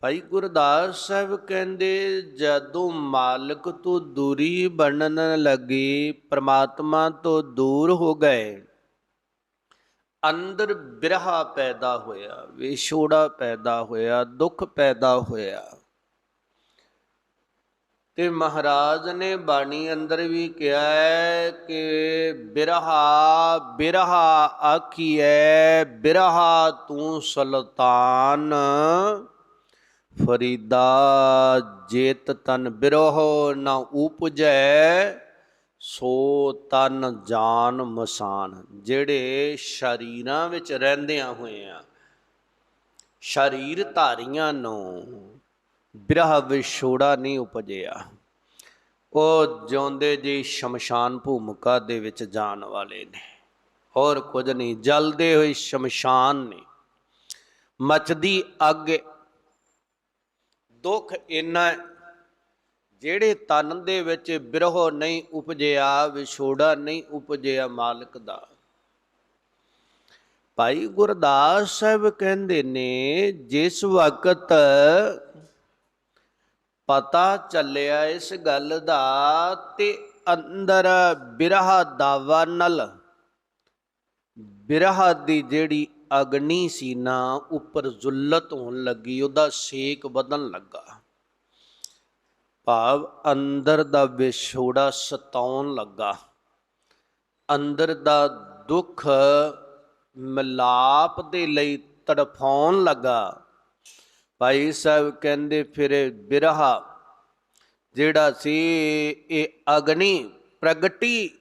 ਭਾਈ ਗੁਰਦਾਸ ਸਾਹਿਬ ਕਹਿੰਦੇ, ਜਦੋਂ ਮਾਲਕ ਤੋਂ ਦੂਰੀ ਬਣਨ ਲੱਗੀ, ਪ੍ਰਮਾਤਮਾ ਤੋਂ ਦੂਰ ਹੋ ਗਏ। ਅੰਦਰ ਬਿਰਹਾ ਪੈਦਾ ਹੋਇਆ, ਵਿਛੋੜਾ ਪੈਦਾ ਹੋਇਆ, ਦੁੱਖ ਪੈਦਾ ਹੋਇਆ। ਤੇ ਮਹਾਰਾਜ ਨੇ ਬਾਣੀ ਅੰਦਰ ਵੀ ਕਿਹਾ ਹੈ ਕਿ ਬਿਰਹਾ ਬਿਰਹਾ ਆਖੀਐ, ਬਿਰਹਾ ਤੂੰ ਸੁਲਤਾਨ। ਫਰੀਦਾ ਜੇਤ ਤਨ ਬਿਰਹੁ ਨਾ ਉਪਜੈ, ਸੋ ਤਨ ਜਾਨ ਮਸਾਨ, ਜਿਹੜੇ ਸ਼ਰੀਰਾਂ ਵਿੱਚ ਰਹਿੰਦਿਆਂ ਹੋਏ ਸ਼ਰੀਰ ਧਾਰੀਆਂ ਨੂੰ ਬਿਰਹ ਵਿਛੋੜਾ ਨਹੀਂ ਉਪਜਿਆ। ਉਹ ਜਿਉਂਦੇ ਜੀ ਸ਼ਮਸ਼ਾਨ ਭੂਮਿਕਾ ਦੇ ਵਿੱਚ ਜਾਣ ਵਾਲੇ ਨੇ। ਹੋਰ ਕੁਝ ਨਹੀਂ, ਜਲਦੇ ਹੋਏ ਸ਼ਮਸ਼ਾਨ ਨੇ। ਮਚਦੀ ਅੱਗ ਦੁੱਖ ਇੰਨਾ ਜਿਹੜੇ ਤਨ ਦੇ ਵਿੱਚ ਬਿਰਹ ਨਹੀਂ ਉਪਜਿਆ, ਵਿਛੋੜਾ ਨਹੀਂ ਉਪਜਿਆ ਮਾਲਕ ਦਾ। ਭਾਈ ਗੁਰਦਾਸ ਸਾਹਿਬ ਕਹਿੰਦੇ ਨੇ, ਜਿਸ ਵਕਤ ਪਤਾ ਚੱਲਿਆ ਇਸ ਗੱਲ ਦਾ, ਤੇ ਅੰਦਰ ਬਿਰਹਾ ਦਾਵਾ ਨਲ, ਬਿਰਹਾ ਦੀ ਜਿਹੜੀ ਅਗਨੀ ਸੀ ਨਾ, ਉੱਪਰ ਜ਼ੁਲਤ ਹੋਣ ਲੱਗੀ, ਉਹਦਾ ਸੇਕ ਵਧਣ ਲੱਗਾ। ਭਾਵ ਅੰਦਰ ਦਾ ਵਿਛੋੜਾ ਸਤਾਉਣ ਲੱਗਾ। ਅੰਦਰ ਦਾ ਦੁੱਖ ਮਿਲਾਪ ਦੇ ਲਈ ਤੜਫਾਉਣ ਲੱਗਾ। ਭਾਈ ਸਾਹਿਬ ਕਹਿੰਦੇ, ਫਿਰ ਬਿਰਹਾ ਜਿਹੜਾ ਸੀ, ਇਹ ਅਗਨੀ ਪ੍ਰਗਟੀ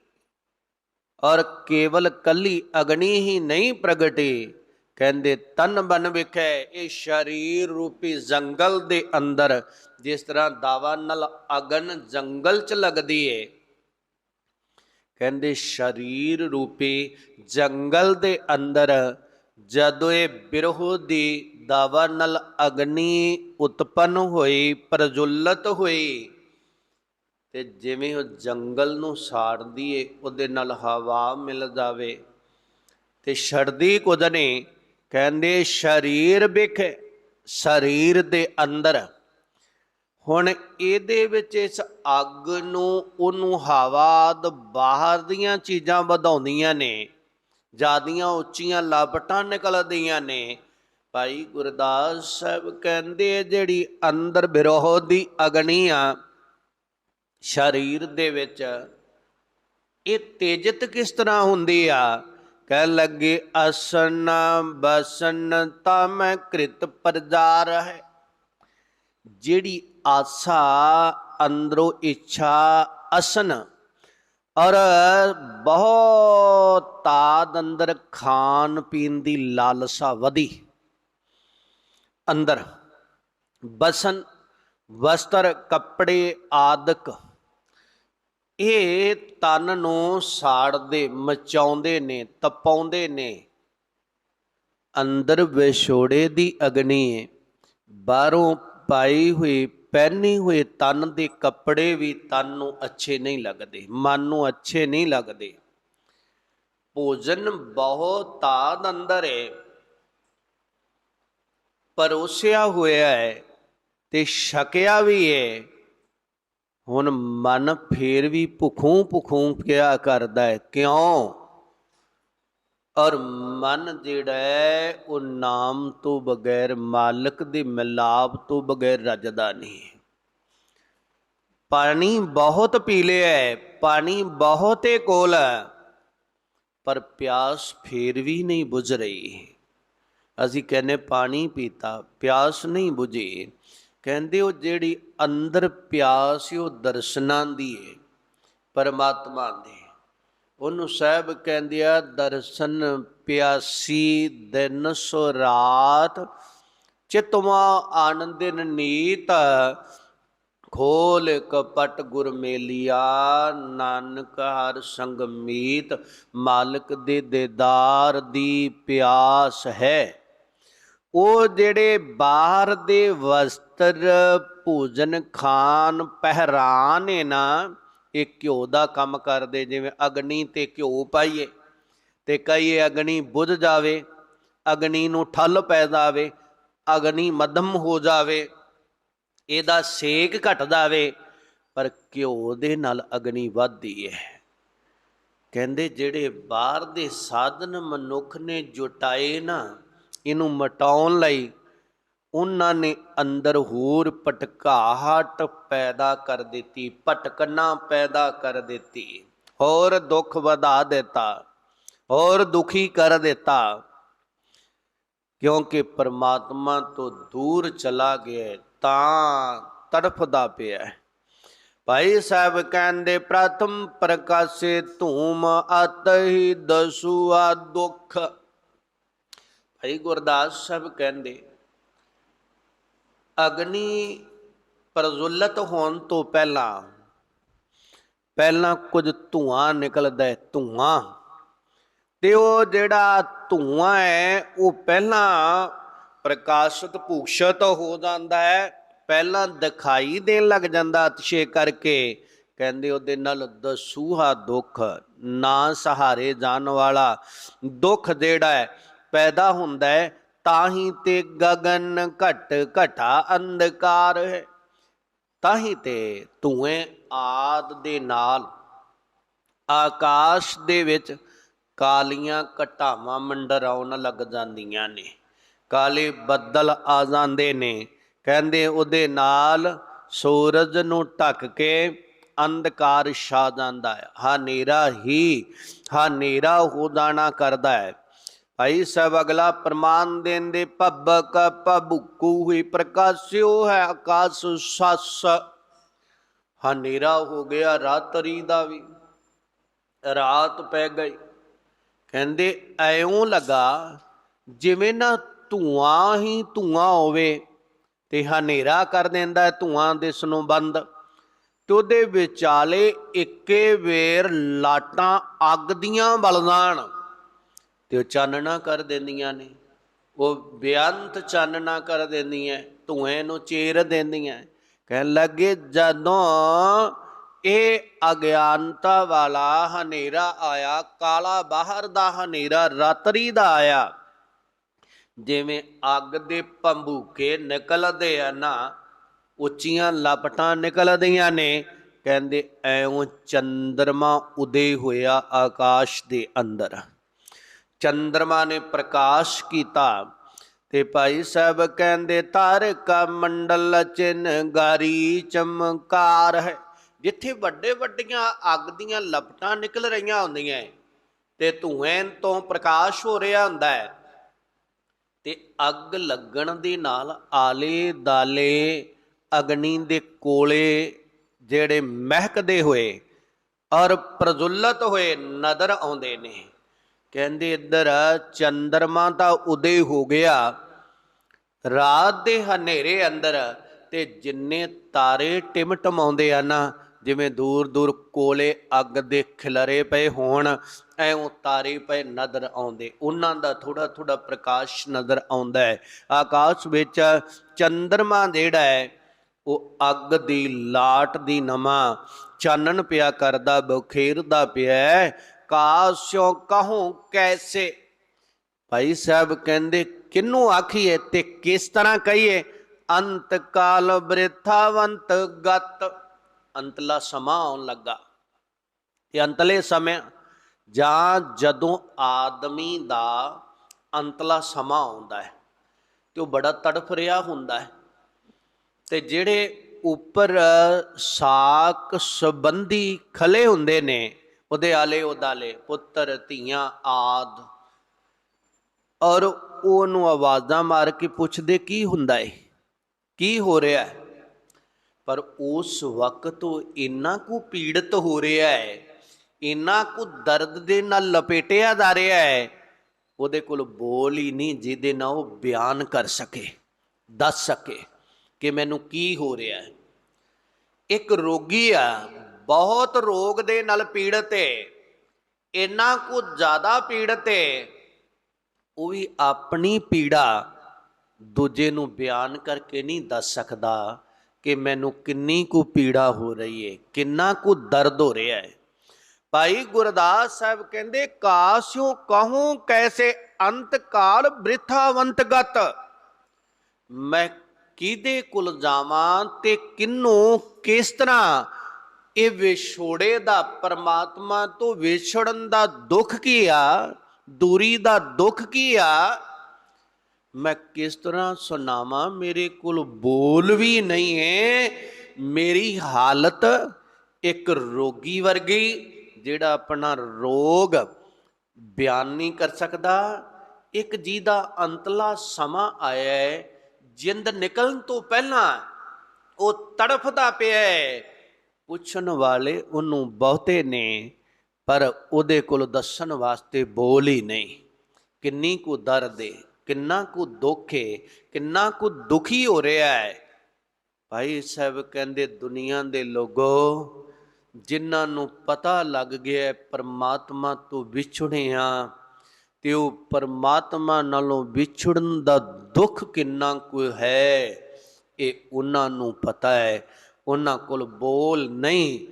ਔਰ ਕੇਵਲ ਕੱਲੀ ਅਗਨੀ ਹੀ ਨਹੀਂ ਪ੍ਰਗਟੀ। ਕਹਿੰਦੇ, ਤਨ ਬਨ ਵਿਖੇ ਇਹ ਸ਼ਰੀਰ ਰੂਪੀ ਜੰਗਲ ਦੇ ਅੰਦਰ, ਜਿਸ ਤਰ੍ਹਾਂ ਦਾਵਾ ਨਾਲ ਅਗਨ ਜੰਗਲ 'ਚ ਲੱਗਦੀ ਏ। ਕਹਿੰਦੇ, ਸ਼ਰੀਰ ਰੂਪੀ ਜੰਗਲ ਦੇ ਅੰਦਰ, ਜਦੋਂ ਇਹ ਬਿਰਹੋ ਦੀ ਦਾਵਾ ਨਾਲ ਅਗਨੀ ਉਤਪਨ ਹੋਈ, ਪ੍ਰਜੁੱਲਤ ਹੋਈ। ਤੇ ਜਿਵੇਂ ਉਹ ਜੰਗਲ ਨੂੰ ਸਾੜਦੀ ਏ, ਉਹਦੇ ਨਾਲ ਹਵਾ ਮਿਲ ਜਾਵੇ। ਤੇ ਛੜਦੀ ਕੁਝ ਨੇ ਕਹਿੰਦੇ ਸਰੀਰ ਵਿਖ, ਸਰੀਰ ਦੇ ਅੰਦਰ। ਹੁਣ ਇਹਦੇ ਵਿੱਚ ਇਸ ਅੱਗ ਨੂੰ, ਉਹਨੂੰ ਹਵਾ ਦ ਬਾਹਰ ਦੀਆਂ ਚੀਜ਼ਾਂ ਵਧਾਉਂਦੀਆਂ ਨੇ, ਜਿਆਦੀਆਂ ਉੱਚੀਆਂ ਲਾਪਟਾਂ ਨਿਕਲਦੀਆਂ ਨੇ। ਭਾਈ ਗੁਰਦਾਸ ਸਾਹਿਬ ਕਹਿੰਦੇ ਜਿਹੜੀ ਅੰਦਰ ਵਿਰੋਹ ਦੀ ਅਗਨੀ ਆ ਸਰੀਰ ਦੇ ਵਿੱਚ ਇਹ ਤੇਜਤ ਕਿਸ ਤਰ੍ਹਾਂ ਹੁੰਦੀ ਆ? ਕਹਿ ਲੱਗੇ, ਅਸਨ ਬਸਨ ਤਮ ਕ੍ਰਿਤ ਪ੍ਰਜਾਰ ਹੈ ਜਿਹੜੀ ਆਸਾ, ਅੰਦਰੋਂ ਇੱਛਾ, ਅਸਨ ਔਰ ਬਹੁਤ ਤਾਦ ਅੰਦਰ ਖਾਣ ਪੀਣ ਦੀ ਲਾਲਸਾ ਵਧੀ। ਅੰਦਰ ਬਸਨ, ਵਸਤਰ, ਕੱਪੜੇ ਆਦਿਕ ਇਹ ਤਨ ਨੂੰ ਸਾੜਦੇ, ਮਚਾਉਂਦੇ ਨੇ, ਤਪਾਉਂਦੇ ਨੇ। ਅੰਦਰ ਵਿਛੋੜੇ ਦੀ ਅਗਨੀ ਹੈ ਬਾਹਰੋਂ ਪਾਈ ਹੋਈ, ਪਹਿਨੀ ਹੋਏ ਤਨ ਦੇ ਕੱਪੜੇ ਵੀ ਤਨ ਨੂੰ ਅੱਛੇ ਨਹੀਂ ਲੱਗਦੇ, ਮਨ ਨੂੰ ਅੱਛੇ ਨਹੀਂ ਲੱਗਦੇ। ਭੋਜਨ ਬਹੁਤ ਤਾਦ ਅੰਦਰ ਹੈ ਪਰੋਸਿਆ ਹੋਇਆ ਹੈ ਤੇ ਛਕਿਆ ਵੀ ਹੈ ਹੁਣ ਮਨ ਫੇਰ ਵੀ ਭੁਖੂ ਭੁਖੂ ਕਿਆ ਕਰਦਾ ਹੈ? ਕਿਉਂ? ਔਰ ਮਨ ਜਿਹੜਾ ਹੈ, ਉਹ ਨਾਮ ਤੋਂ ਬਗੈਰ, ਮਾਲਕ ਦੇ ਮਿਲਾਪ ਤੋਂ ਬਗੈਰ ਰੱਜਦਾ ਨਹੀਂ ਪਾਣੀ ਬਹੁਤ ਪੀ ਲਿਆ ਹੈ, ਪਾਣੀ ਬਹੁਤੇ ਕੋਲ ਹੈ, ਪਰ ਪਿਆਸ ਫੇਰ ਵੀ ਨਹੀਂ ਬੁਝ ਰਹੀ ਅਸੀਂ ਕਹਿੰਨੇ ਪਾਣੀ ਪੀਤਾ, ਪਿਆਸ ਨਹੀਂ ਬੁਝੀ। ਕਹਿੰਦੇ ਉਹ ਜਿਹੜੀ ਅੰਦਰ ਪਿਆਸ ਸੀ ਉਹ ਦਰਸ਼ਨਾਂ ਦੀ ਹੈ ਪਰਮਾਤਮਾ ਦੀ। ਉਹਨੂੰ ਸਾਹਿਬ ਕਹਿੰਦੇ ਆ, ਦਰਸ਼ਨ ਪਿਆਸੀ ਦਿਨ ਸੋ ਰਾਤ, ਚਿਤਵਾ ਆਨੰਦਿਨ ਨੀਤ, ਖੋਲ ਕਪਟ ਗੁਰ ਮੇਲਿਆ, ਨਾਨਕ ਹਰ ਸੰਗ ਮੀਤ, ਮਾਲਕ ਦੇ ਦੇਦਾਰ ਦੀ ਪਿਆਸ ਹੈ। ਉਹ ਜਿਹੜੇ ਬਾਹਰ ਦੇ ਵਸਤਰ ਭੋਜਨ ਖਾਨ ਪਹਿਰਾਨ ਨਾ, ਇਹ ਘਿਓ ਦਾ ਕੰਮ ਕਰਦੇ, ਜਿਵੇਂ ਅਗਨੀ ਤੇ ਘਿਓ ਪਾਈਏ, ਤੇ ਕਈ ਅਗਨੀ ਬੁਝ ਜਾਵੇ, ਅਗਨੀ ਨੂੰ ਠੱਲ ਪੈ ਜਾਵੇ, ਅਗਨੀ ਮੱਧਮ ਹੋ ਜਾਵੇ, ਇਹਦਾ ਸੇਕ ਘਟ ਜਾਵੇ, ਪਰ ਘਿਓ ਦੇ ਨਾਲ ਅਗਨੀ ਵੱਧਦੀ ਹੈ ਕਹਿੰਦੇ ਜਿਹੜੇ ਬਾਹਰ ਦੇ ਸਾਧਨ ਮਨੁੱਖ ਨੇ ਜੁਟਾਏ ਨਾ, ਇਹਨੂੰ ਮਟਾਉਣ ਲਈ ਉਹਨਾਂ ਨੇ ਅੰਦਰ ਹੋਰ ਪਟਕਾਹਟ ਪੈਦਾ ਕਰ ਦਿੱਤੀ, ਭਟਕਣਾ ਪੈਦਾ ਕਰ ਦਿੱਤੀ। ਹੋਰ ਦੁੱਖ ਵਧਾ ਦਿੱਤਾ, ਹੋਰ ਦੁਖੀ ਕਰ ਦਿੱਤਾ। ਕਿਉਂਕਿ ਪਰਮਾਤਮਾ ਤੋਂ ਦੂਰ ਚਲਾ ਗਿਆ ਤਾਂ ਤੜਫਦਾ ਪਿਆ ਭਾਈ ਸਾਹਿਬ ਕਹਿੰਦੇ, ਪ੍ਰਥਮ ਪ੍ਰਕਾਸ਼ੇ ਧੂਮ ਅਤ ਦਸੂਆ ਦੁੱਖ। ਭਾਈ ਗੁਰਦਾਸ ਸਾਹਿਬ ਕਹਿੰਦੇ ਅਗਨੀ ਪ੍ਰਜੁੱਲਤ ਹੋਣ ਤੋਂ ਪਹਿਲਾਂ ਪਹਿਲਾਂ ਕੁਝ ਧੂਆਂ ਨਿਕਲਦਾ ਹੈ, ਧੂਆਂ। ਤੇ ਉਹ ਜਿਹੜਾ ਧੂਆਂ ਹੈ, ਉਹ ਪਹਿਲਾਂ ਪ੍ਰਕਾਸ਼ਿਤ ਭੂਸ਼ਤ ਹੋ ਜਾਂਦਾ ਹੈ, ਪਹਿਲਾਂ ਦਿਖਾਈ ਦੇਣ ਲੱਗ ਜਾਂਦਾ ਅਤਸ਼ੇ ਕਰਕੇ। ਕਹਿੰਦੇ ਉਹਦੇ ਨਾਲ ਦਸੂਹਾ ਦੁੱਖ, ਨਾ ਸਹਾਰੇ ਜਾਣ ਵਾਲਾ ਦੁੱਖ ਜਿਹੜਾ ਹੈ, ਪੈਦਾ ਹੁੰਦਾ ਹੈ ਤਾਂ ਤੇ ਗਗਨ ਘਟ ਘਟਾ ਅੰਧਕਾਰ ਹੈ। ਤਾਂਹੀ ਤੇ ਧੂਏ ਆਦ ਦੇ ਨਾਲ ਆਕਾਸ਼ ਦੇ ਵਿੱਚ ਕਾਲੀਆਂ ਘਟਾਵਾਂ ਮੰਡਰਾਉਣ ਲੱਗ ਜਾਂਦੀਆਂ ਨੇ। ਕਾਲੇ ਬੱਦਲ ਆ ਜਾਂਦੇ ਨੇ। ਕਹਿੰਦੇ ਉਹਦੇ ਨਾਲ ਸੂਰਜ ਨੂੰ ਢੱਕ ਕੇ ਅੰਧਕਾਰ ਛਾ ਜਾਂਦਾ ਹੈ। ਹਨੇਰਾ ਹੀ ਹਨੇਰਾ ਹੋ ਜਾਣਾ ਕਰਦਾ ਹੈ। ਭਾਈ ਸਭ ਅਗਲਾ ਪ੍ਰਮਾਨ ਦੇਂਦੇ ਪੱਬਕ ਭਬੁਕੂ ਹੀ ਪ੍ਰਕਾਸ਼ਿਓ ਹੈ ਆਕਾਸ਼ ਸੱਸ। ਹਨੇਰਾ ਹੋ ਗਿਆ ਰਾਤਰੀ ਦਾ ਵੀ। ਰਾਤ ਪੈ ਗਈ। ਕਹਿੰਦੇ, ਐਉਂ ਲਗਾ, ਜਿਵੇਂ ਨਾ ਧੂਆਂ ਹੀ ਧੂਆਂ ਹੋਵੇ ਤੇ ਹਨੇਰਾ ਕਰ ਦਿੰਦਾ ਹੈ ਧੂਆਂ ਦਿਸਣੋਂ ਬੰਦ। ਤੇ ਉਹਦੇ ਵਿਚਾਲੇ ਇੱਕੇ ਵੇਰ ਲਾਟਾਂ ਅੱਗ ਦੀਆਂ ਬਲਦਾਨ। ਤੇ ਉਹ ਚਾਨਣਾ ਕਰ ਦਿੰਦੀਆਂ ਨੇ। ਉਹ ਬੇਅੰਤ ਚਾਨਣਾ ਕਰ ਦਿੰਦੀਆਂ, ਧੂਏ ਨੂੰ ਚੇਰ ਦਿੰਦੀਆਂ। ਕਹਿਣ ਲੱਗੇ, ਜਦੋਂ ਇਹ ਅਗਿਆਨਤਾ ਵਾਲਾ ਹਨੇਰਾ ਆਇਆ, ਕਾਲਾ ਬਾਹਰ ਦਾ ਹਨੇਰਾ ਰਾਤਰੀ ਦਾ ਆਇਆ, ਜਿਵੇਂ ਅੱਗ ਦੇ ਪੰਬੂਕੇ ਨਿਕਲਦੇ ਆ ਨਾ, ਉੱਚੀਆਂ ਲਪਟਾਂ ਨਿਕਲਦੀਆਂ ਨੇ। ਕਹਿੰਦੇ, ਐਉਂ ਚੰਦਰਮਾ ਉਦੇ ਹੋਇਆ ਆਕਾਸ਼ ਦੇ ਅੰਦਰ। ਚੰਦਰਮਾ ਨੇ ਪ੍ਰਕਾਸ਼ ਕੀਤਾ ਤੇ ਭਾਈ ਸਾਹਿਬ ਕਹਿੰਦੇ ਤਾਰਕ ਮੰਡਲ ਚਿਨ ਗਾਰੀ ਚਮਕਾਰ ਹੈ। ਜਿੱਥੇ ਵੱਡੇ ਵੱਡੀਆਂ ਅੱਗ ਦੀਆਂ ਲਪਟਾਂ ਨਿਕਲ ਰਹੀਆਂ ਹੁੰਦੀਆਂ ਤੇ ਧੂਏ ਤੋਂ ਪ੍ਰਕਾਸ਼ ਹੋ ਰਿਹਾ ਹੁੰਦਾ ਹੈ ਤੇ ਅੱਗ ਲੱਗਣ ਦੇ ਨਾਲ ਆਲੇ ਦਾਲੇ ਅਗਨੀ ਦੇ ਕੋਲੇ ਜਿਹੜੇ ਮਹਿਕਦੇ ਹੋਏ ਔਰ ਪ੍ਰਜੁੱਲਤ ਹੋਏ ਨਜ਼ਰ ਆਉਂਦੇ ਨੇ। ਕਹਿੰਦੇ ਇੱਧਰ, ਚੰਦਰਮਾ ਦਾ ਉਦੇ ਹੋ ਗਿਆ। ਰਾਤ ਦੇ ਹਨੇਰੇ ਅੰਦਰ ਤੇ ਜਿੰਨੇ ਤਾਰੇ ਟਿਮਟਮਾਉਂਦੇ ਆ ਨਾ, ਜਿਵੇਂ ਦੂਰ ਦੂਰ ਕੋਲੇ ਅੱਗ ਦੇ ਖਿਲਰੇ ਪਏ ਹੋਣ, ਐਉਂ ਤਾਰੇ ਪਏ ਨਜ਼ਰ ਆਉਂਦੇ। ਉਹਨਾਂ ਦਾ ਥੋੜਾ ਥੋੜਾ ਪ੍ਰਕਾਸ਼ ਨਜ਼ਰ ਆਉਂਦਾ ਹੈ। ਆਕਾਸ਼ ਵਿੱਚ ਚੰਦਰਮਾ ਜਿਹੜਾ ਹੈ, ਉਹ ਅੱਗ ਦੀ ਲਾਟ ਦੀ ਨਮਾ ਚਾਨਣ ਪਿਆ ਕਰਦਾ, ਬਖੇਰਦਾ ਪਿਆ ਹੈ। ਕਾਸਿਓ ਕਹੂੰ ਕੈਸੇ? ਭਾਈ ਸਾਹਿਬ ਕਹਿੰਦੇ ਕਿੰਨੂੰ ਆਖੀਏ ਤੇ ਕਿਸ ਤਰ੍ਹਾਂ ਕਹੀਏ? ਅੰਤ ਕਾਲ ਬ੍ਰਿਥਾਵੰਤ ਗਤ। ਅੰਤਲਾ ਸਮਾਂ ਆਉਣ ਲੱਗਾ। ਤੇ ਅੰਤਲੇ ਸਮੇਂ ਜਾਂ ਜਦੋਂ ਆਦਮੀ ਦਾ ਅੰਤਲਾ ਸਮਾਂ ਆਉਂਦਾ ਹੈ, ਤੇ ਉਹ ਬੜਾ ਤੜਫ ਰਿਹਾ ਹੁੰਦਾ ਹੈ। ਤੇ ਜਿਹੜੇ ਉੱਪਰ ਸਾਕ ਸੰਬੰਧੀ ਖਲੇ ਹੁੰਦੇ ਨੇ ਉਹਦੇ ਆਲੇ ਉਦਾਲੇ, ਪੁੱਤਰ ਧੀਆਂ ਆਦ। ਔਰ ਉਹਨੂੰ ਆਵਾਜ਼ਾਂ ਮਾਰ ਕੇ ਪੁੱਛਦੇ, ਕੀ ਹੁੰਦਾ ਏ? ਕੀ ਹੋ ਰਿਹਾ ਹੈ ਪਰ ਉਸ ਵਕਤ ਉਹ ਇੰਨਾ ਕੁ ਪੀੜਤ ਹੋ ਰਿਹਾ ਹੈ ਇੰਨਾ ਕੁ ਦਰਦ ਦੇ ਨਾਲ ਲਪੇਟਿਆ ਜਾ ਰਿਹਾ ਹੈ ਉਹਦੇ ਕੋਲ ਬੋਲ ਹੀ ਨਹੀਂ ਜਿਹਦੇ ਨਾਲ ਉਹ ਬਿਆਨ ਕਰ ਸਕੇ, ਦੱਸ ਸਕੇ ਕਿ ਮੈਨੂੰ ਕੀ ਹੋ ਰਿਹਾ ਹੈ ਇੱਕ ਰੋਗੀ ਆ ਬਹੁਤ ਰੋਗ ਦੇ ਨਾਲ ਪੀੜਤ ਹੈ ਇੰਨਾ ਕੁ ਜ਼ਿਆਦਾ ਪੀੜਤ ਹੈ ਉਹ ਵੀ ਆਪਣੀ ਪੀੜਾ ਦੂਜੇ ਨੂੰ ਬਿਆਨ ਕਰਕੇ ਨਹੀਂ ਦੱਸ ਸਕਦਾ ਕਿ ਮੈਨੂੰ ਕਿੰਨੀ ਕੁ ਪੀੜਾ ਹੋ ਰਹੀ ਹੈ ਕਿੰਨਾ ਕੁ ਦਰਦ ਹੋ ਰਿਹਾ ਹੈ ਭਾਈ ਗੁਰਦਾਸ ਸਾਹਿਬ ਕਹਿੰਦੇ ਕਾਸਿਓ ਕਹੂੰ ਕੈਸੇ ਅੰਤ ਕਾਲ ਬ੍ਰਿਥਾਵੰਤ ਗਤ? ਮੈਂ ਕਿਹਦੇ ਕੋਲ ਜਾਵਾਂ ਤੇ ਕਿੰਨੂੰ ਕਿਸ ਤਰ੍ਹਾਂ ਇਹ ਵਿਛੋੜੇ ਦਾ ਪਰਮਾਤਮਾ ਤੋਂ ਵਿਛੜਨ ਦਾ ਦੁੱਖ ਕੀ ਆ? ਦੂਰੀ ਦਾ ਦੁੱਖ ਕੀ ਆ? ਮੈਂ ਕਿਸ ਤਰ੍ਹਾਂ ਸੁਣਾਵਾਂ? ਮੇਰੇ ਕੋਲ ਬੋਲ ਵੀ ਨਹੀਂ ਹੈ। ਮੇਰੀ ਹਾਲਤ ਇੱਕ ਰੋਗੀ ਵਰਗੀ, ਜਿਹੜਾ ਆਪਣਾ ਰੋਗ ਬਿਆਨ ਨਹੀਂ ਕਰ ਸਕਦਾ। ਇੱਕ ਜੀ ਦਾ ਅੰਤਲਾ ਸਮਾਂ ਆਇਆ ਹੈ। ਜਿੰਦ ਨਿਕਲਣ ਤੋਂ ਪਹਿਲਾਂ ਉਹ ਤੜਫਦਾ ਪਿਆ ਹੈ। ਪੁੱਛਣ ਵਾਲੇ ਉਹਨੂੰ ਬਹੁਤੇ ਨੇ, ਪਰ ਉਹਦੇ ਕੋਲ ਦੱਸਣ ਵਾਸਤੇ ਬੋਲ ਹੀ ਨਹੀਂ। ਕਿੰਨੀ ਕੁ ਦਰਦ ਹੈ ਕਿੰਨਾ ਕੁ ਦੁੱਖ ਹੈ ਕਿੰਨਾ ਕੁ ਦੁਖੀ ਹੋ ਰਿਹਾ ਹੈ ਭਾਈ ਸਾਹਿਬ ਕਹਿੰਦੇ, ਦੁਨੀਆ ਦੇ ਲੋਗੋ, ਜਿਨ੍ਹਾਂ ਨੂੰ ਪਤਾ ਲੱਗ ਗਿਆ ਪਰਮਾਤਮਾ ਤੋਂ ਵਿਛੜੇ ਹਾਂ ਤੇ ਉਹ ਪਰਮਾਤਮਾ ਨਾਲੋਂ ਵਿਛੜਨ ਦਾ ਦੁੱਖ ਕਿੰਨਾ ਕੁ ਹੈ, ਇਹ ਉਹਨਾਂ ਨੂੰ ਪਤਾ ਹੈ ਉਹਨਾਂ ਕੋਲ ਬੋਲ ਨਹੀਂ,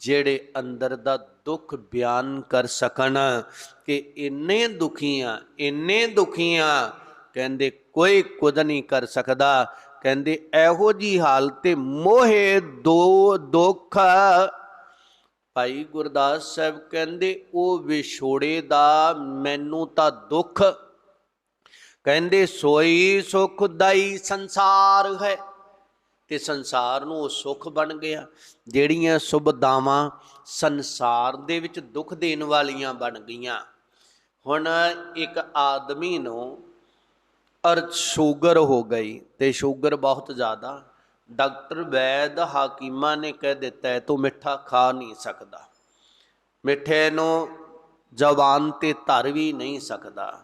ਜਿਹੜੇ ਅੰਦਰ ਦਾ ਦੁੱਖ ਬਿਆਨ ਕਰ ਸਕਣ ਕਿ ਇੰਨੇ ਦੁਖੀਆਂ ਇੰਨੇ ਦੁਖੀਆਂ, ਕਹਿੰਦੇ ਕੋਈ ਕੁਝ ਨਹੀਂ ਕਰ ਸਕਦਾ। ਕਹਿੰਦੇ ਇਹੋ ਜੀ ਹਾਲਤ ਤੇ ਮੋਹੇ ਦੋ ਦੁੱਖ। ਭਾਈ ਗੁਰਦਾਸ ਸਾਹਿਬ ਕਹਿੰਦੇ, ਉਹ ਵਿਛੋੜੇ ਦਾ ਮੈਨੂੰ ਤਾਂ ਦੁੱਖ। ਕਹਿੰਦੇ, ਸੋਈ ਸੁਖ ਦਾਈ ਸੰਸਾਰ ਹੈ। ਤੇ ਸੰਸਾਰ ਨੂੰ ਉਹ ਸੁੱਖ ਬਣ ਗਿਆ। ਜਿਹੜੀਆਂ ਸੁਭਦਾਵਾਂ ਸੰਸਾਰ ਦੇ ਵਿੱਚ ਦੁੱਖ ਦੇਣ ਵਾਲੀਆਂ ਬਣ ਗਈਆਂ। ਹੁਣ ਇੱਕ ਆਦਮੀ ਨੂੰ ਅਰ ਸ਼ੂਗਰ ਹੋ ਗਈ ਤੇ ਸ਼ੂਗਰ ਬਹੁਤ ਜ਼ਿਆਦਾ। ਡਾਕਟਰ ਵੈਦ ਹਾਕੀਮਾਂ ਨੇ ਕਹਿ ਦਿੱਤਾ ਤੂੰ ਮਿੱਠਾ ਖਾ ਨਹੀਂ ਸਕਦਾ। ਮਿੱਠੇ ਨੂੰ ਜ਼ਬਾਨ ਤੇ ਧਰ ਵੀ ਨਹੀਂ ਸਕਦਾ।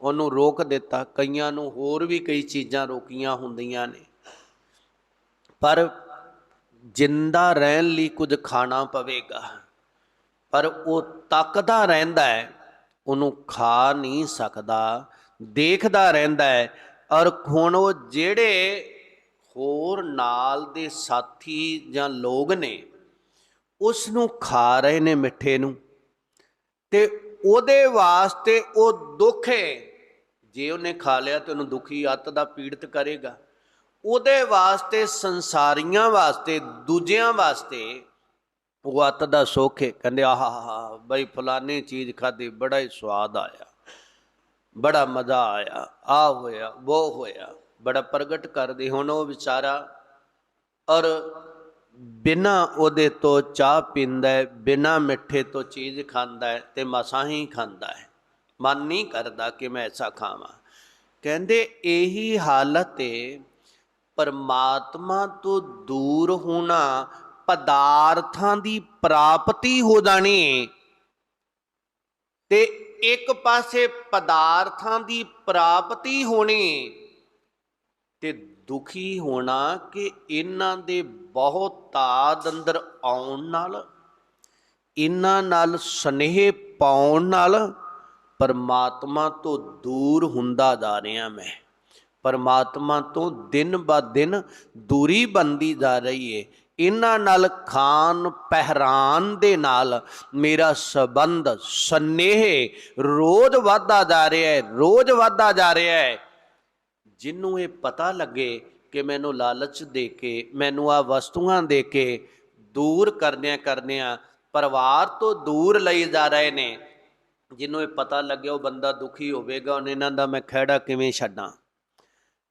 ਉਹਨੂੰ ਰੋਕ ਦਿੱਤਾ। ਕਈਆਂ ਨੂੰ ਹੋਰ ਵੀ ਕਈ ਚੀਜ਼ਾਂ ਰੋਕੀਆਂ ਹੁੰਦੀਆਂ ਨੇ। ਪਰ ਜਿੰਦਾ ਰਹਿਣ ਲਈ ਕੁਝ ਖਾਣਾ ਪਵੇਗਾ, ਪਰ ਉਹ ਤੱਕਦਾ ਰਹਿੰਦਾ ਹੈ, ਉਹਨੂੰ ਖਾ ਨਹੀਂ ਸਕਦਾ, ਦੇਖਦਾ ਰਹਿੰਦਾ ਹੈ। ਔਰ ਹੁਣ ਉਹ ਜਿਹੜੇ ਹੋਰ ਨਾਲ ਦੇ ਸਾਥੀ ਜਾਂ ਲੋਕ ਨੇ ਉਸ ਨੂੰ ਖਾ ਰਹੇ ਨੇ ਮਿੱਠੇ ਨੂੰ ਤੇ ਉਹਦੇ ਵਾਸਤੇ ਉਹ ਦੁੱਖ ਹੈ। ਜੇ ਉਹਨੇ ਖਾ ਲਿਆ ਤੇ ਉਹਨੂੰ ਦੁਖੀ ਅੱਤ ਦਾ ਪੀੜਤ ਕਰੇਗਾ। ਉਹਦੇ ਵਾਸਤੇ, ਸੰਸਾਰੀਆਂ ਵਾਸਤੇ, ਦੂਜਿਆਂ ਵਾਸਤੇ ਉਹ ਦਾ ਸੁੱਖ ਹੈ ਕਹਿੰਦੇ, ਆਹਾ ਬਈ ਫਲਾਨੀ ਚੀਜ਼ ਖਾਦੀ ਬੜਾ ਹੀ ਸਵਾਦ ਆਇਆ। ਬੜਾ ਮਜ਼ਾ ਆਇਆ। ਆ ਹੋਇਆ ਉਹ ਹੋਇਆ। ਬੜਾ ਪ੍ਰਗਟ ਕਰਦੇ। ਹੁਣ ਉਹ ਵਿਚਾਰਾ ਔਰ ਬਿਨਾ ਉਹਦੇ ਤੋਂ ਚਾਹ ਪੀਂਦਾ ਹੈ, ਬਿਨਾ ਮਿੱਠੇ ਤੋਂ ਚੀਜ਼ ਖਾਂਦਾ ਹੈ ਤੇ ਮਸਾਂ ਹੀ ਖਾਂਦਾ ਹੈ। ਮਨ ਨਹੀਂ ਕਰਦਾ ਕਿ ਮੈਂ ਐਸਾ ਖਾਵਾਂ। ਕਹਿੰਦੇ, ਇਹੀ ਹਾਲਤ ਹੈ ਪਰਮਾਤਮਾ ਤੋਂ ਦੂਰ ਹੋਣਾ ਪਦਾਰਥਾਂ ਦੀ ਪ੍ਰਾਪਤੀ ਹੋ ਜਾਣੀ। ਤੇ ਇੱਕ ਪਾਸੇ ਪਦਾਰਥਾਂ ਦੀ ਪ੍ਰਾਪਤੀ ਹੋਣੀ ਤੇ ਦੁਖੀ ਹੋਣਾ ਕਿ ਇਹਨਾਂ ਦੇ ਬਹੁਤ ਤਾਦ ਅੰਦਰ ਆਉਣ ਨਾਲ, ਇਹਨਾਂ ਨਾਲ ਸਨੇਹ ਪਾਉਣ ਨਾਲ ਪਰਮਾਤਮਾ ਤੋਂ ਦੂਰ ਹੁੰਦਾ ਜਾ ਰਿਹਾ ਮੈਂ। ਪਰਮਾਤਮਾ ਤੋਂ ਦਿਨ ਬਾ ਦਿਨ ਦੂਰੀ ਬੰਦੀ ਜਾ ਰਹੀ ਏ। ਇਹਨਾਂ ਨਾਲ ਖਾਨ ਪਹਿਰਾਨ ਦੇ ਨਾਲ ਮੇਰਾ ਸਬੰਧ, ਸਨੇਹ ਰੋਜ਼ ਵਧਦਾ ਜਾ ਰਿਹਾ ਹੈ ਰੋਜ਼ ਵਧਦਾ ਜਾ ਰਿਹਾ ਹੈ ਜਿਹਨੂੰ ਇਹ ਪਤਾ ਲੱਗੇ ਕਿ ਮੈਨੂੰ ਲਾਲਚ ਦੇ ਕੇ, ਮੈਨੂੰ ਆ ਵਸਤੂਆਂ ਦੇ ਕੇ ਦੂਰ ਕਰਨਿਆਂ ਕਰਨਿਆਂ, ਪਰਿਵਾਰ ਤੋਂ ਦੂਰ ਲਈ ਜਾ ਰਹੇ ਨੇ। ਜਿਹਨੂੰ ਇਹ ਪਤਾ ਲੱਗਿਆ ਉਹ ਬੰਦਾ ਦੁਖੀ ਹੋਵੇਗਾ, ਉਹਨੇ ਇਹਨਾਂ ਦਾ ਮੈਂ ਖਹਿੜਾ ਕਿਵੇਂ ਛੱਡਾਂ?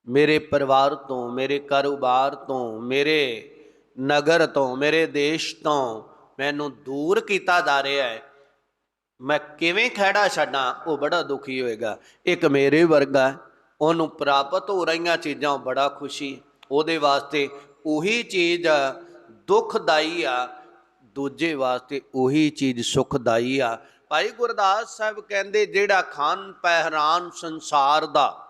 ਮੇਰੇ ਪਰਿਵਾਰ ਤੋਂ, ਮੇਰੇ ਕਾਰੋਬਾਰ ਤੋਂ, ਮੇਰੇ ਨਗਰ ਤੋਂ, ਮੇਰੇ ਦੇਸ਼ ਤੋਂ ਮੈਨੂੰ ਦੂਰ ਕੀਤਾ ਜਾ ਰਿਹਾ ਹੈ। ਮੈਂ ਕਿਵੇਂ ਖਹਿੜਾ ਛੱਡਾਂ, ਉਹ ਬੜਾ ਦੁਖੀ ਹੋਏਗਾ। ਇੱਕ ਮੇਰੇ ਵਰਗਾ, ਉਹਨੂੰ ਪ੍ਰਾਪਤ ਹੋ ਰਹੀਆਂ ਚੀਜ਼ਾਂ ਬੜਾ ਖੁਸ਼ੀ। ਉਹਦੇ ਵਾਸਤੇ ਉਹੀ ਚੀਜ਼ ਦੁਖਦਾਈ ਆ, ਦੂਜੇ ਵਾਸਤੇ ਉਹੀ ਚੀਜ਼ ਸੁਖਦਾਈ ਆ। ਭਾਈ ਗੁਰਦਾਸ ਸਾਹਿਬ ਕਹਿੰਦੇ, ਜਿਹੜਾ ਖਾਨ ਪਹਿਰਾਨ ਸੰਸਾਰ ਦਾ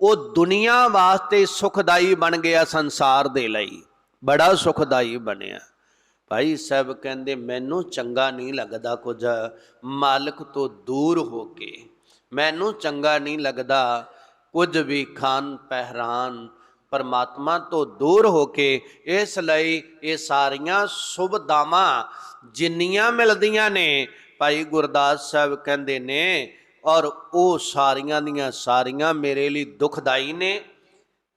ਉਹ ਦੁਨੀਆ ਵਾਸਤੇ ਸੁਖਦਾਈ ਬਣ ਗਿਆ ਸੰਸਾਰ ਦੇ ਲਈ। ਬੜਾ ਸੁਖਦਾਈ ਬਣਿਆ। ਭਾਈ ਸਾਹਿਬ ਕਹਿੰਦੇ, ਮੈਨੂੰ ਚੰਗਾ ਨਹੀਂ ਲੱਗਦਾ ਕੁਝ। ਮਾਲਕ ਤੋਂ ਦੂਰ ਹੋ ਕੇ ਮੈਨੂੰ ਚੰਗਾ ਨਹੀਂ ਲੱਗਦਾ। ਕੁਝ ਵੀ ਖਾਨ ਪਹਿਰਾਨ ਪਰਮਾਤਮਾ ਤੋਂ ਦੂਰ ਹੋ ਕੇ ਇਸ ਲਈ ਇਹ ਸਾਰੀਆਂ ਸੁਭਦਾਵਾਂ ਜਿੰਨੀਆਂ ਮਿਲਦੀਆਂ ਨੇ, ਭਾਈ ਗੁਰਦਾਸ ਸਾਹਿਬ ਕਹਿੰਦੇ ਨੇ ਔਰ ਉਹ ਸਾਰੀਆਂ ਦੀਆਂ ਸਾਰੀਆਂ ਮੇਰੇ ਲਈ ਦੁਖਦਾਈ ਨੇ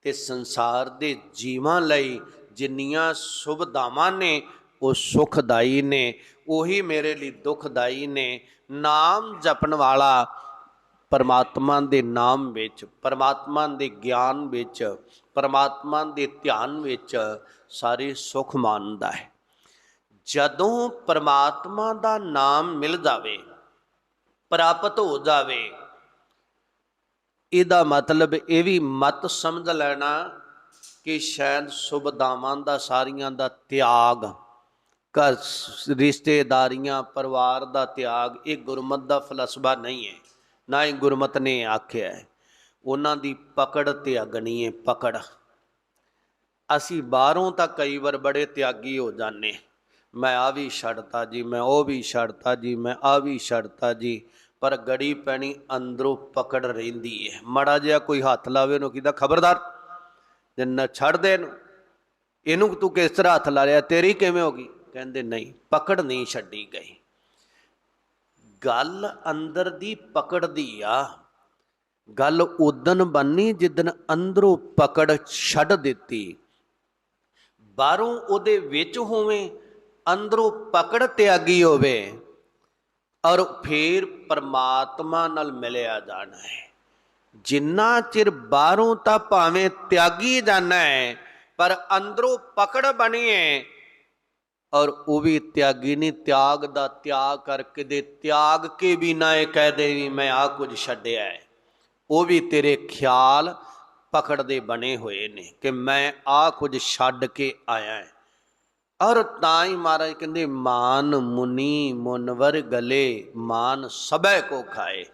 ਤੇ ਸੰਸਾਰ ਦੇ ਜੀਵਾਂ ਲਈ ਜਿੰਨੀਆਂ ਸੁਵਿਧਾਵਾਂ ਨੇ, ਉਹ ਸੁਖਦਾਈ ਨੇ, ਉਹੀ ਮੇਰੇ ਲਈ ਦੁਖਦਾਈ ਨੇ। ਨਾਮ ਜਪਣ ਵਾਲਾ ਪਰਮਾਤਮਾ ਦੇ ਨਾਮ ਵਿੱਚ, ਪਰਮਾਤਮਾ ਦੇ ਗਿਆਨ ਵਿੱਚ, ਪਰਮਾਤਮਾ ਦੇ ਧਿਆਨ ਵਿੱਚ ਸਾਰੇ ਸੁਖ ਮਾਨਦਾ ਹੈ। ਜਦੋਂ ਪਰਮਾਤਮਾ ਦਾ ਨਾਮ ਮਿਲ ਜਾਵੇ ਪ੍ਰਾਪਤ ਹੋ ਜਾਵੇ। ਇਹਦਾ ਮਤਲਬ ਇਹ ਵੀ ਮਤ ਸਮਝ ਲੈਣਾ ਕਿ ਸ਼ਾਇਦ ਸੁਭਦਾਵਾਂ ਦਾ, ਸਾਰੀਆਂ ਦਾ ਤਿਆਗ, ਘਰ ਰਿਸ਼ਤੇਦਾਰੀਆਂ, ਪਰਿਵਾਰ ਦਾ ਤਿਆਗ, ਇਹ ਗੁਰਮਤ ਦਾ ਫਲਸਫਾ ਨਹੀਂ ਹੈ। ਨਾ ਹੀ ਗੁਰਮਤ ਨੇ ਆਖਿਆ ਹੈ, ਉਹਨਾਂ ਦੀ ਪਕੜ ਤਿਆਗਣੀ ਹੈ ਪਕੜ। ਅਸੀਂ ਬਾਹਰੋਂ ਤਾਂ ਕਈ ਵਾਰ ਬੜੇ ਤਿਆਗੀ ਹੋ ਜਾਂਦੇ ਮੈਂ ਆ ਵੀ ਛੱਡਤਾ ਜੀ, ਮੈਂ ਉਹ ਵੀ ਛੱਡਤਾ ਜੀ, ਮੈਂ ਆ ਵੀ ਛੱਡਤਾ ਜੀ। ਪਰ ਗੜੀ ਪੈਣੀ ਅੰਦਰੋਂ ਪਕੜ ਰਹਿੰਦੀ ਹੈ ਮੜਾ ਜਿਹਾ ਕੋਈ ਹੱਥ ਲਾਵੇ ਉਹਨੂੰ ਕਿਦਾ ਖਬਰਦਾਰ ਜਿੰਨਾ ਛੱਡ ਦੇ ਇਹਨੂੰ ਇਹਨੂੰ ਤੂੰ ਕਿਸ ਤਰ੍ਹਾਂ ਹੱਥ ਲਾ ਲਿਆ? ਤੇਰੀ ਕਿਵੇਂ ਹੋ ਗਈ? ਕਹਿੰਦੇ ਨਹੀਂ, ਪਕੜ ਨਹੀਂ ਛੱਡੀ ਗਈ। ਗੱਲ ਅੰਦਰ ਦੀ ਪਕੜਦੀ ਆ। ਗੱਲ ਉਦਨ ਬੰਨੀ ਜਿੱਦਨ ਅੰਦਰੋਂ ਪਕੜ ਛੱਡ ਦਿੱਤੀ। ਬਾਹਰੋਂ ਉਹਦੇ ਵਿੱਚ ਹੋਵੇ ਅੰਦਰੋਂ ਪਕੜ ਤਿਆਗੀ ਹੋਵੇ ਔਰ ਫਿਰ ਪਰਮਾਤਮਾ ਨਾਲ ਮਿਲਿਆ ਜਾਣਾ ਹੈ। ਜਿੰਨਾ ਚਿਰ ਬਾਹਰੋਂ ਤਾਂ ਭਾਵੇਂ ਤਿਆਗੀ ਜਾਣਾ ਹੈ, ਪਰ ਅੰਦਰੋਂ ਪਕੜ ਬਣੀਏ ਔਰ ਉਹ ਵੀ ਤਿਆਗੀ ਨਹੀਂ, ਤਿਆਗ ਦਾ ਤਿਆਗ ਕਰਕੇ ਦੇ, ਤਿਆਗ ਕੇ ਵੀ ਨਾ ਇਹ ਕਹਿ ਦੇ ਮੈਂ ਆ ਕੁਝ ਛੱਡਿਆ ਹੈ। ਉਹ ਵੀ ਤੇਰੇ ਖਿਆਲ ਪਕੜ ਦੇ ਬਣੇ ਹੋਏ ਨੇ ਕਿ ਮੈਂ ਆ ਕੁਝ ਛੱਡ ਕੇ ਆਇਆ ਹਾਂ। ਔਰ ਤਾਂ ਹੀ ਮਹਾਰਾਜ ਕਹਿੰਦੇ ਮਾਨ ਮੁਨੀ ਮੁਨਵਰ ਗਲੇ ਮਾਨ ਸਭੈ ਕੋ ਖਾਏ।